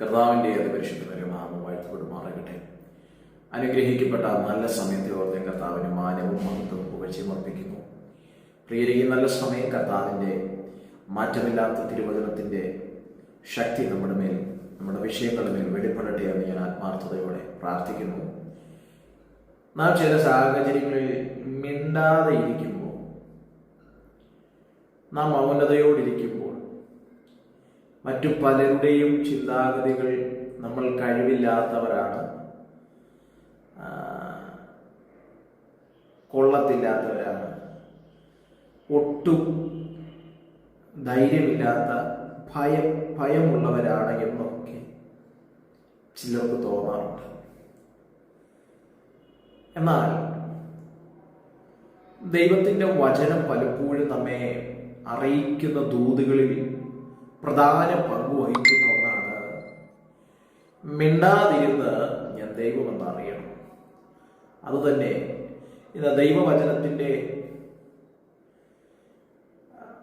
കർത്താവിന്റെ അതിപരിശുദ്ധ നാമം വാഴ്ത്തപ്പെടുമാറാകട്ടെ അനുഗ്രഹിക്കപ്പെട്ട നല്ല സമയത്തെ ഓർത്ത് കർത്താവിന് മാനവും മഹത്വവും പുകഴ്ചമർപ്പിക്കുന്നു പ്രിയരെ ഈ നല്ല സമയം കർത്താവിന്റെ മാറ്റമില്ലാത്ത തിരുവചനത്തിന്റെ ശക്തി നമ്മുടെ മേൽ നമ്മുടെ വിഷയങ്ങളുടെ മേൽ വെളിപ്പെടട്ടെ എന്ന് ഞാൻ ആത്മാർത്ഥതയോടെ പ്രാർത്ഥിക്കുന്നു. നാം ചില സാഹചര്യങ്ങളിൽ മിണ്ടാതെ ഇരിക്കുമ്പോൾ നാം മൗനതയോടിരിക്കുമ്പോൾ മറ്റു പലരുടെയും ചിന്താഗതികൾ നമ്മൾ കഴിവില്ലാത്തവരാണ്. കൊള്ളത്തില്ലാത്തവരാണ്. ഒട്ടും ധൈര്യമില്ലാത്ത ഭയം ഭയമുള്ളവരാണ് എന്നൊക്കെ ചിലർക്ക് തോന്നാറുണ്ട്. എന്നാൽ ദൈവത്തിന്റെ വചനം പലപ്പോഴും നമ്മെ അറിയിക്കുന്ന ദൂതുകളിൽ പ്രധാന പങ്ക് വഹിക്കുന്ന ഒന്നാണ് മിണ്ടാതിരുന്ന് ഞാൻ ദൈവമെന്ന് അറിയണം അതുതന്നെ ഇന്ന് ദൈവവചനത്തിന്റെ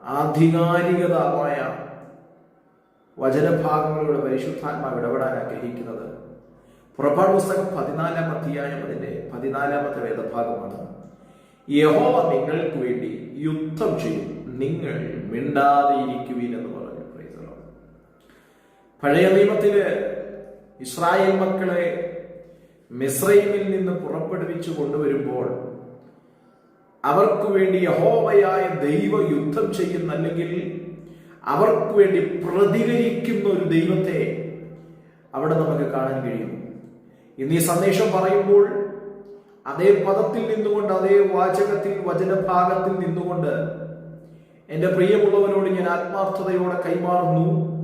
ആധികാരികതമായ വചനഭാഗങ്ങളിലൂടെ പരിശുദ്ധാത്മാവ് ഇടപെടാൻ ആഗ്രഹിക്കുന്നത് പുറപ്പാട് പുസ്തകം പതിനാലാം അധ്യായം അതിന്റെ പതിനാലാമത്തെ വേദഭാഗമാണ്. യഹോവ നിങ്ങൾക്ക് വേണ്ടി യുദ്ധം ചെയ്യും. നിങ്ങൾ മിണ്ടാതെ ഇരിക്കുവിൻ എന്ന് Lord. പഴയ നിയമത്തിൽ ഇസ്രായേൽ മക്കളെ മിസ്രൈമിൽ നിന്ന് പുറപ്പെടുവിച്ചു കൊണ്ടുവരുമ്പോൾ അവർക്ക് വേണ്ടി യഹോവയായ ദൈവ യുദ്ധം ചെയ്യുന്ന അല്ലെങ്കിൽ അവർക്ക് വേണ്ടി പ്രതികരിക്കുന്ന ഒരു ദൈവത്തെ അവിടെ നമുക്ക് കാണാൻ കഴിയും. ഇന്ന് ഈ സന്ദേശം പറയുമ്പോൾ അതേ പദത്തിൽ നിന്നുകൊണ്ട് അതേ വാചകത്തിൽ വചനഭാഗത്തിൽ നിന്നുകൊണ്ട് എന്റെ പ്രിയമുള്ളവരോട് ഞാൻ ആത്മാർത്ഥതയോടെ കൈമാറുന്നു.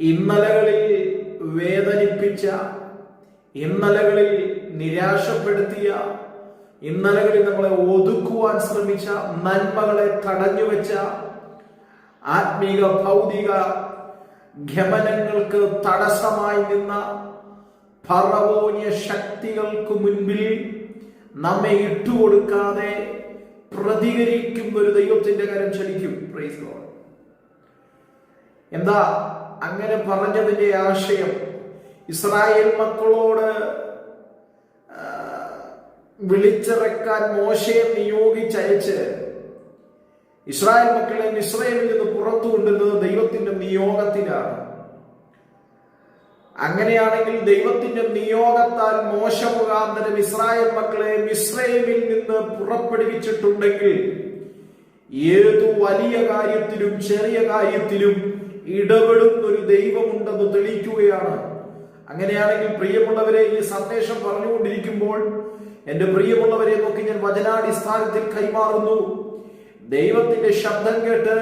ഇന്നലകളിൽ വേദനിപ്പിച്ച ഇന്നലകളിൽ നിരാശപ്പെടുത്തിയ ഇന്നലകളിൽ നമ്മളെ ഒതുക്കുവാൻ ശ്രമിച്ച നന്മകളെ തടഞ്ഞു വെച്ച ആത്മീക ഭൗതിക ഗമനങ്ങൾക്ക് തടസ്സമായി നിന്ന ഫറവോന്യ ശക്തികൾക്ക് മുൻപിൽ നമ്മെ ഇട്ടുകൊടുക്കാതെ പ്രതികരിക്കും ഒരു ദൈവത്തിന്റെ കരം ചലിക്കും എന്താ? അങ്ങനെ പറഞ്ഞതിന്റെ ആശയം ഇസ്രായേൽ മക്കളോട് വിളിച്ചിറക്കാൻ മോശയെ നിയോഗിച്ചയച്ച് ഇസ്രായേൽ മക്കളെ മിശ്രയിൽ നിന്ന് പുറത്തു കൊണ്ടുവരുന്നത് ദൈവത്തിന്റെ നിയോഗത്തിനാണ്. അങ്ങനെയാണെങ്കിൽ ദൈവത്തിന്റെ നിയോഗത്താൽ മോശ മുഖാന്തരം ഇസ്രായേൽ മക്കളെ ഇസ്രായേലിൽ നിന്ന് പുറപ്പെടുവിച്ചിട്ടുണ്ടെങ്കിൽ ഏതു വലിയ കാര്യത്തിലും ചെറിയ കാര്യത്തിലും ഇടപെടുന്ന ഒരു ദൈവമുണ്ടെന്ന് തെളിയിക്കുകയാണ്. അങ്ങനെയാണെങ്കിൽ പ്രിയമുള്ളവരെ ഈ സന്ദേശം പറഞ്ഞുകൊണ്ടിരിക്കുമ്പോൾ എന്റെ പ്രിയമുള്ളവരെ നോക്കി ഞാൻ വചനാടിസ്ഥാനത്തിൽ കൈമാറുന്നു. ദൈവത്തിന്റെ ശബ്ദം കേട്ട്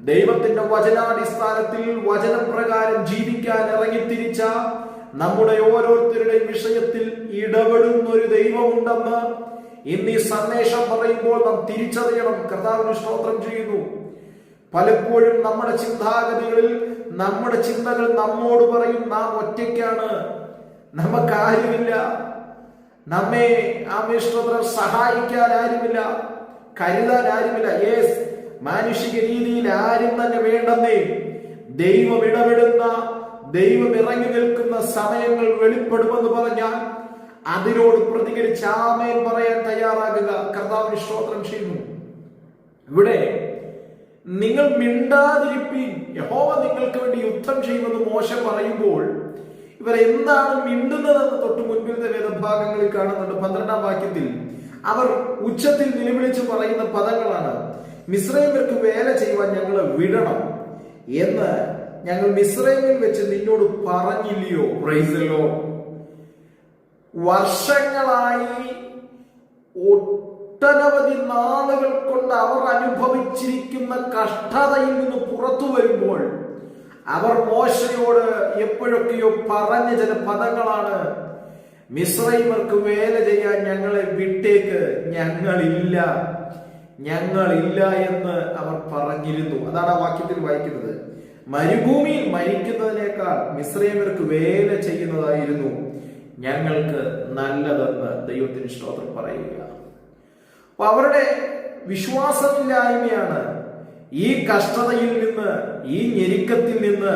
ദൈവത്തിന്റെ വചനാടിസ്ഥാനത്തിൽ വചനപ്രകാരം ജീവിക്കാൻ ഇറങ്ങിത്തിരിച്ച നമ്മുടെ ഓരോരുത്തരുടെയും വിഷയത്തിൽ ഇടപെടുന്ന ഒരു ദൈവമുണ്ടെന്ന് ഇന്ന് ഈ സന്ദേശം പറയുമ്പോൾ നാം തിരിച്ചറിയണം. കർത്താവിന് സ്തോത്രം ചെയ്യുന്നു. പലപ്പോഴും നമ്മുടെ ചിന്താഗതികളിൽ നമ്മുടെ ചിന്തകൾ നമ്മോട് പറയും നാം ഒറ്റയ്ക്കാണ്. നമുക്ക് ആരുമില്ല. നമ്മെ ആമേശ്വരം സഹായിക്കാൻ ആരുമില്ല. കരുതാൻ ആരുമില്ല. യേസ് മാനുഷിക രീതിയിൽ ആരും തന്നെ വേണ്ടെന്നേ. ദൈവം ഇടപെടുന്ന ദൈവം ഇറങ്ങി നിൽക്കുന്ന സമയങ്ങൾ വെളിപ്പെടുമെന്ന് പറഞ്ഞാൽ അതിനോട് പ്രതികരിച്ച് ആമേൻ പറയാൻ തയ്യാറാകുക. കർത്താവിന് ശ്രോത്രം ചെയ്യുന്നു. ഇവിടെ നിങ്ങൾ മിണ്ടാതിരിപ്പീൻ. യഹോവ നിങ്ങൾക്ക് വേണ്ടി യുദ്ധം ചെയ്യുമെന്ന് മോശം പറയുമ്പോൾ ഇവർ എന്താണ് മിണ്ടുന്നതെന്ന് തൊട്ട് മുൻപിലത്തെ വേദഭാഗങ്ങളിൽ കാണുന്നുണ്ട്. പന്ത്രണ്ടാം വാക്യത്തിൽ അവർ ഉച്ചത്തിൽ നിലവിളിച്ച് പറയുന്ന പദങ്ങളാണ്. മിശ്രൈമർക്ക് വേല ചെയ്യുവാൻ ഞങ്ങൾ വിടണം എന്ന് ഞങ്ങൾ മിശ്രൈമിൽ വെച്ച് നിന്നോട് പറഞ്ഞില്ലയോ? പ്രൈസല്ലോ വർഷങ്ങളായി ഒട്ടനവധി നാളുകൾ കൊണ്ട് അവർ അനുഭവിച്ചിരിക്കുന്ന കഷ്ടതയിൽ നിന്ന് പുറത്തു വരുമ്പോൾ അവർ മോശയോട് എപ്പോഴൊക്കെയോ പറഞ്ഞ ചില പദങ്ങളാണ് മിശ്രൈമർക്ക് വേല ചെയ്യാൻ ഞങ്ങളെ വിട്ടേക്ക് ഞങ്ങളില്ല ഞങ്ങളില്ല എന്ന് അവർ പറഞ്ഞിരുന്നു. അതാണ് ആ വാക്യത്തിൽ വായിക്കുന്നത്. മരുഭൂമിയിൽ മരിക്കുന്നതിനേക്കാൾ മിശ്രൈമർക്ക് വേല ചെയ്യുന്നതായിരുന്നു ഞങ്ങൾക്ക് നല്ലതെന്ന് ദൈവത്തിന് സ്തോത്രം പറയുക. അപ്പൊ അവരുടെ വിശ്വാസമില്ലായ്മയാണ് ഈ കഷ്ടതയിൽ നിന്ന് ഈ ഞെരുക്കത്തിൽ നിന്ന്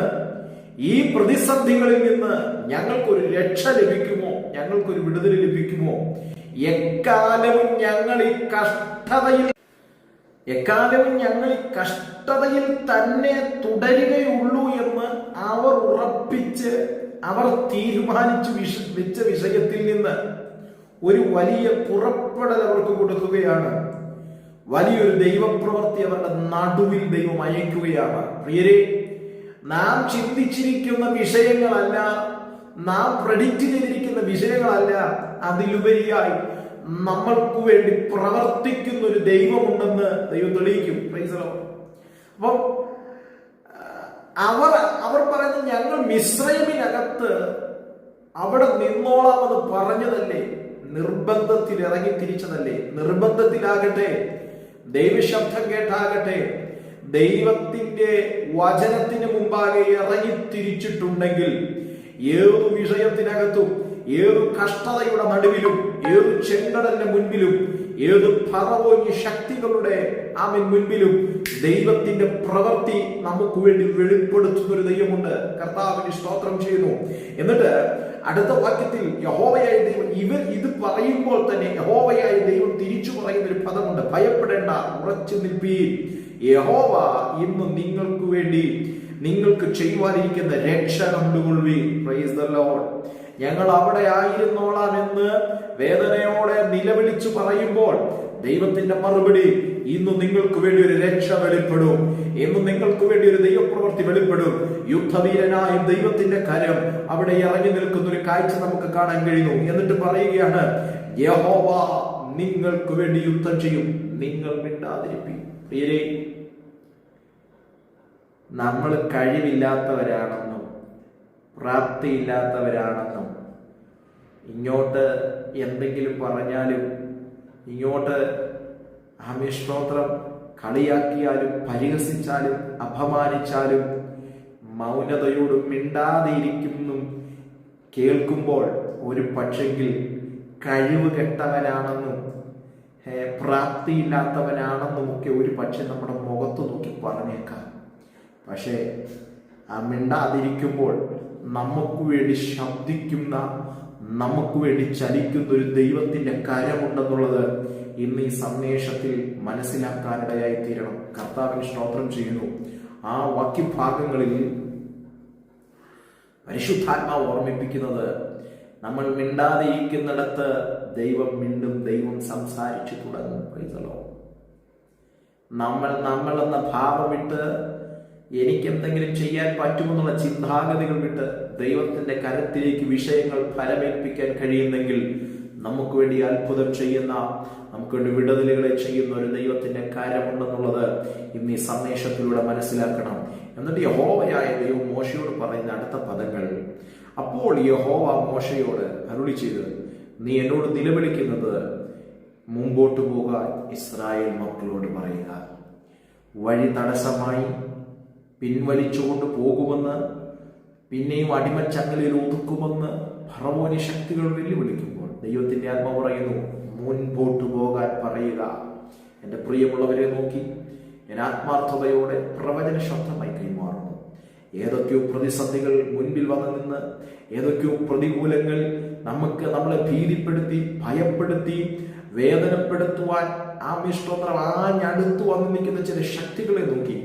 ഈ പ്രതിസന്ധികളിൽ നിന്ന് ഞങ്ങൾക്കൊരു രക്ഷ ലഭിക്കുമോ? ഞങ്ങൾക്കൊരു വിടുതൽ ലഭിക്കുമോ? എക്കാലവും ഞങ്ങൾ ഈ കഷ്ടതയിൽ എക്കാലവും ഞങ്ങൾ ഈ കഷ്ടതയിൽ തന്നെ തുടരുകയുള്ളൂ എന്ന് അവർ ഉറപ്പിച്ച് അവർ തീരുമാനിച്ചു വിഷ വെച്ച വിഷയത്തിൽ നിന്ന് ഒരു വലിയ പുറപ്പെടൽ അവർക്ക് കൊടുക്കുകയാണ്. വലിയൊരു ദൈവപ്രവൃത്തി അവരുടെ നടുവിൽ ദൈവം അയക്കുകയാണ്. പ്രിയരെ നാം ചിന്തിച്ചിരിക്കുന്ന വിഷയങ്ങളല്ല നാം പ്രഡിക്റ്റ് ചെയ്തിരിക്കുന്ന വിഷയങ്ങളല്ല അതിലുപരിയായി നമ്മൾക്ക് വേണ്ടി പ്രവർത്തിക്കുന്ന ഒരു ദൈവമുണ്ടെന്ന് ദൈവം തെളിയിക്കും. അപ്പം അവർ അവർ പറഞ്ഞു ഞങ്ങൾ മിശ്രമിനകത്ത് അവിടെ നിന്നോളാമെന്ന് പറഞ്ഞതല്ലേ? നിർബന്ധത്തിൽ ഇറങ്ങി തിരിച്ചതല്ലേ? നിർബന്ധത്തിലാകട്ടെ ദൈവശബ്ദം കേട്ടാകട്ടെ ദൈവത്തിന്റെ വചനത്തിന് മുമ്പാകെ ഇറങ്ങി തിരിച്ചിട്ടുണ്ടെങ്കിൽ ഏതു വിഷയത്തിനകത്തും ഏതു കഷ്ടതയുടെ നടുവിലും ഏതു ചെങ്കടലിന്റെ മുൻപിലും ഏത് ഫറവോന്യ ശക്തികളുടെ ആമിൻ മുൻപിലും ദൈവത്തിന്റെ പ്രവൃത്തി നമുക്ക് വേണ്ടി വെളിപ്പെടുത്തുന്ന ഒരു ദൈവമുണ്ട്. കർത്താവിന് സ്തോത്രം ചെയ്യുന്നു. എന്നിട്ട് അടുത്ത വാക്യത്തിൽ യഹോവയായ ദൈവം ഇവർ ഇത് പറയുമ്പോൾ തന്നെ യഹോവയായ ദൈവം തിരിച്ചു പറയുന്ന ഒരു പദമുണ്ട്. ഭയപ്പെടേണ്ട ഉറച്ചു നിൽപ്പീൻ. യഹോവ ഇന്ന് നിങ്ങൾക്ക് വേണ്ടി നിങ്ങൾക്ക് ചെയ്യുവാനിരിക്കുന്ന രക്ഷ കണ്ടുകൊള്ളി പ്രൈസ് ലോർഡ് ഞങ്ങൾ അവിടെ ആയിരുന്നോളാം എന്ന് വേദനയോടെ നിലവിളിച്ചു പറയുമ്പോൾ ദൈവത്തിന്റെ മറുപടി ഇന്ന് നിങ്ങൾക്ക് വേണ്ടി ഒരു രക്ഷ വെളിപ്പെടും. ഇന്ന് നിങ്ങൾക്ക് വേണ്ടി ഒരു ദൈവപ്രവൃത്തി വെളിപ്പെടും. യുദ്ധവീരനായ ദൈവത്തിന്റെ കരം അവിടെ ഇറങ്ങി നിൽക്കുന്ന ഒരു കാഴ്ച നമുക്ക് കാണാൻ കഴിയുന്നു. എന്നിട്ട് പറയുകയാണ് യഹോവ നിങ്ങൾക്ക് വേണ്ടി യുദ്ധം ചെയ്യും. നിങ്ങൾ മിണ്ടാതിരിപ്പിക്കും നമ്മൾ കഴിവില്ലാത്തവരാണെന്നും പ്രാപ്തിയില്ലാത്തവരാണെന്നും ഇങ്ങോട്ട് എന്തെങ്കിലും പറഞ്ഞാലും ഇങ്ങോട്ട് ആമിഷ്ട്രോത്രം കളിയാക്കിയാലും പരിഹസിച്ചാലും അപമാനിച്ചാലും മൗനതയോടും മിണ്ടാതിരിക്കുന്നു കേൾക്കുമ്പോൾ ഒരു പക്ഷെങ്കിൽ കഴിവ് കെട്ടവനാണെന്നും പ്രാപ്തിയില്ലാത്തവനാണെന്നും ഒക്കെ ഒരു പക്ഷെ നമ്മുടെ മുഖത്ത് നോക്കി പറഞ്ഞേക്കാം. പക്ഷേ ആ മിണ്ടാതിരിക്കുമ്പോൾ നമുക്ക് വേണ്ടി ശബ്ദിക്കുന്ന നമുക്ക് വേണ്ടി ചലിക്കുന്ന ഒരു ദൈവത്തിന്റെ കരമുണ്ടെന്നുള്ളത് ഇന്ന് ഈ സന്ദേശത്തിൽ മനസ്സിലാക്കാനിടയായി തീരണം കർത്താവിന് സ്തോത്രം ചെയ്യുന്നു. ആ വാക്യഭാഗങ്ങളിൽ പരിശുദ്ധാത്മാവ് ഓർമ്മിപ്പിക്കുന്നത് നമ്മൾ മിണ്ടാതിരിക്കുന്നിടത്ത് ദൈവം മിണ്ടും ദൈവം സംസാരിച്ചു തുടങ്ങും. പൈതലോ നമ്മൾ നമ്മൾ എന്ന ഭാവം വിട്ട് എനിക്ക് എന്തെങ്കിലും ചെയ്യാൻ പറ്റുമെന്നുള്ള ചിന്താഗതികൾ വിട്ട് ദൈവത്തിന്റെ കരത്തിലേക്ക് വിഷയങ്ങൾ ഫലമേൽപ്പിക്കാൻ കഴിയുന്നെങ്കിൽ നമുക്ക് വേണ്ടി അത്ഭുതം ചെയ്യുന്ന നമുക്ക് വേണ്ടി വിടുതലുകളെ ചെയ്യുന്ന ഒരു ദൈവത്തിന്റെ കാര്യമുണ്ടെന്നുള്ളത് ഇന്ന് ഈ സന്ദേശത്തിലൂടെ മനസ്സിലാക്കണം. എന്നിട്ട് യഹോവയായ ദൈവം മോശയോട് പറയുന്ന അടുത്ത പദങ്ങൾ. അപ്പോൾ യഹോവ മോശയോട് അരുളി ചെയ്ത് നീ എന്നോട് നിലവിളിക്കുന്നത് മുമ്പോട്ട് പോകാൻ ഇസ്രായേൽ മക്കളോട് പറയുക. വഴി തടസ്സമായി പിൻവലിച്ചുകൊണ്ട് പോകുമെന്ന് പിന്നെയും അടിമച്ചങ്ങലിൽ ഒതുക്കുമെന്ന് ഭർമോനി ശക്തികൾ വെല്ലുവിളിക്കുമ്പോൾ ദൈവത്തിന്റെ ആത്മ പറയുന്നു മുൻപോട്ട് പോകാൻ പറയുക. എന്റെ പ്രിയമുള്ളവരെ നോക്കി ഞാൻ ആത്മാർത്ഥതയോടെ പ്രവചന ശബ്ദമായി കൈമാറുന്നു. ഏതൊക്കെയോ പ്രതിസന്ധികൾ മുൻപിൽ വന്നു നിന്ന് ഏതൊക്കെയോ പ്രതികൂലങ്ങൾ നമുക്ക് നമ്മളെ ഭീതിപ്പെടുത്തി ഭയപ്പെടുത്തി വേദനപ്പെടുത്തുവാൻ ആമിഷ്ടോത്രം ആഞ്ഞടുത്തു വന്നു നിൽക്കുന്ന ചില ശക്തികളെ നോക്കി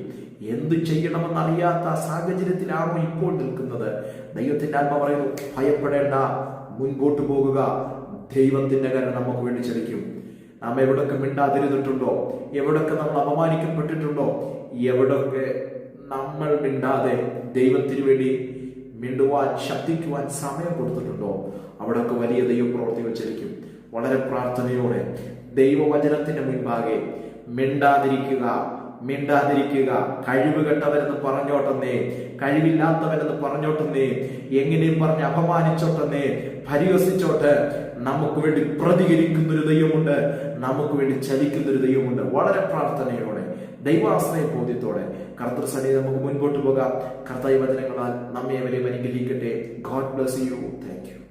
എന്ത് ചെയ്യണമെന്ന് അറിയാത്ത സാഹചര്യത്തിലാണോ ഇപ്പോൾ നിൽക്കുന്നത്? ദൈവത്തിന്റെ ആത്മ പറയുന്നു ഭയപ്പെടേണ്ട മുൻപോട്ട് പോകുക. ദൈവത്തിന്റെ കരം നമുക്ക് വേണ്ടി ചലിക്കും. നാം എവിടൊക്കെ മിണ്ടാതിരുന്നിട്ടുണ്ടോ? എവിടൊക്കെ നമ്മൾ അപമാനിക്കപ്പെട്ടിട്ടുണ്ടോ? എവിടൊക്കെ നമ്മൾ മിണ്ടാതെ ദൈവത്തിന് വേണ്ടി മിണ്ടുവാൻ ശബ്ദിക്കുവാൻ സമയം കൊടുത്തിട്ടുണ്ടോ? അവിടൊക്കെ വലിയ ദൈവപ്രവർത്തികൾ ചലിക്കും. വളരെ പ്രാർത്ഥനയോടെ ദൈവവചനത്തിന്റെ മുൻപാകെ മിണ്ടാതിരിക്കുക. മിണ്ടാതിരിക്കുക. കഴിവ് കെട്ടവരെന്ന് പറഞ്ഞോട്ടെന്നേ കഴിവില്ലാത്തവരെന്ന് പറഞ്ഞോട്ടെന്നേ എങ്ങനെയും പറഞ്ഞ് അപമാനിച്ചോട്ടെന്നേ പരിഹസിച്ചോട്ടെ. നമുക്ക് വേണ്ടി പ്രതികരിക്കുന്ന ഒരു ദൈവമുണ്ട് നമുക്ക് വേണ്ടി ചലിക്കുന്ന ഒരു ദൈവമുണ്ട്. വളരെ പ്രാർത്ഥനയോടെ ദൈവാശ്രയ ബോധ്യത്തോടെ കർത്തൃസടി നമുക്ക് മുൻപോട്ട് പോകാം. കർത്തൈവചനങ്ങളാൽ നമ്മെ അവരെ അനുഗ്രഹിക്കട്ടെ. God bless you thank you